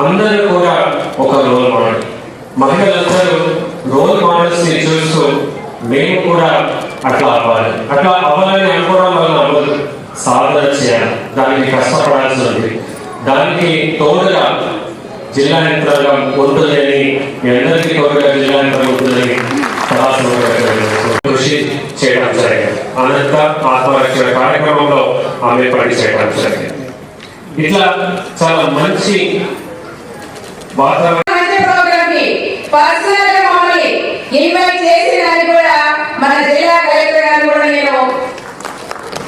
అందరూ కూడా ఒక రోల్ మోడల్ మహిళలందరూ రోల్ మోడల్స్ని చూస్తూ మేము కూడా అట్లా అవ్వాలి. అట్లా అవ్వాలని అనుకోవడం వల్ల అవ్వదు సాధన చేయాలి. దానికి కష్టపడాల్సి ఉంది. దానికి తోడుగా జిల్లా యంత్రాంగం ఉంటుందని మీ అందరికీ తోడుగా జిల్లా యంత్రాంగం ఉంటుందని కృషి చేయడం జరిగింది. అనంత ఆత్మరక్షణ కార్యక్రమంలో ఆమె పని చేయడం జరిగింది. ఇట్లా చాలా మంచి వాతావరణం. ఇన్వైట్ చేసినని కూడా మన జిల్లా కలెక్టర్ గారు కూడా నేను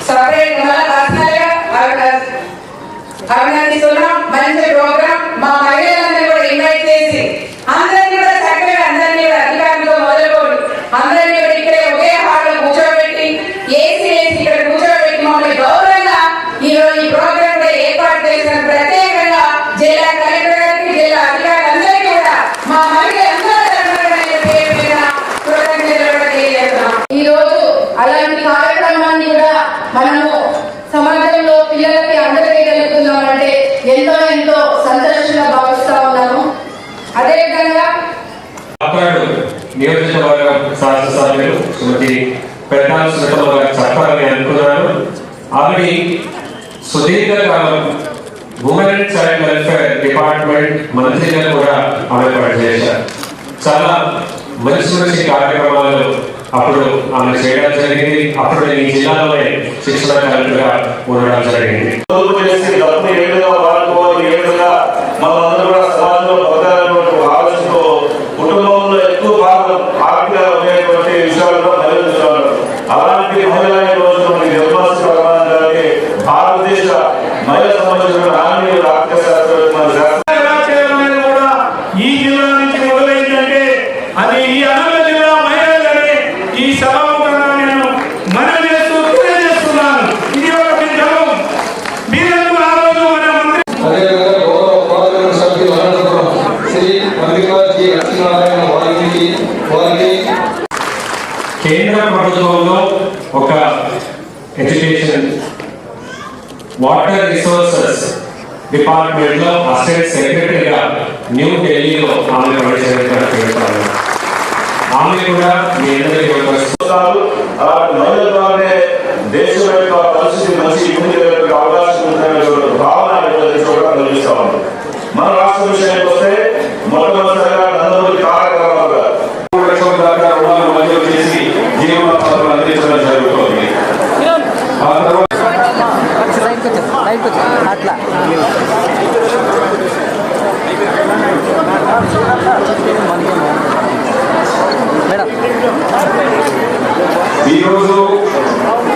సపరేట్ మళ్ళీ పర్సనల్ అభినందిస్తున్నాం. మంచి ప్రోగ్రామ్ మా మహిళలందరూ కూడా ఇన్వైట్ చేసి ఆంధ్ర నియోజకవర్గం శాసనసభ్యులు శ్రీమతి పెద్దాల సునీతమ్మ గారు చెప్పాలని అనుకున్నాను ఆవిడ సుదీర్ఘకాలం women and child welfare department మంత్రిగా కూడా ఆమె పనిచేశారు. చాలా మంచి మంచి కార్యక్రమాలు అప్పుడు ఆమె చేయడం జరిగింది. అప్పుడు నేను ఈ జిల్లాలోనే శిక్షణ కలెక్టర్గా ఉండడం జరిగింది. ఏ విధంగా వాడుకోవాలి ఏ విధంగా మనందరూ కూడా శ్రీ మల్లికార్జీ లక్ష్మీనారాయణ వారికి వారికి కేంద్ర ప్రభుత్వంలో ఒక ఎడ్యుకేషన్ వాటర్ రిసోర్సెస్ డిపార్ట్మెంట్లో అసిస్టెంట్ సెక్రటరీగా న్యూ ఢిల్లీలో ఆమె పనిచేయడం ఆమె కూడా మీ అందరికీ ఒక చూస్తున్నారు అలాంటి మహిళల ద్వారానే దేశం యొక్క పరిస్థితి మంచి ఇబ్బంది అవకాశం ఉందనే భావన ఇక్కడ కూడా కలిగిస్తా ఉంది మన రాష్ట్ర విషయానికి వస్తే మొట్టమొదటిగా నందమూరి తారక రామారావు గారు మూడు లక్షల దాకా రుణాలు మంజూరు చేసి జీవనోపాధులు అందించడం జరుగుతోంది ఆ తర్వాత అట్లా మేడం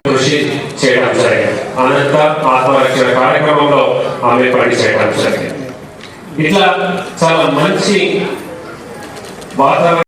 కృషి చేయడం జరిగింది. అనంత ఆత్మరక్షణ కార్యక్రమంలో ఆమె పని చేయడం జరిగింది. ఇట్లా చాలా మంచి వాతావరణం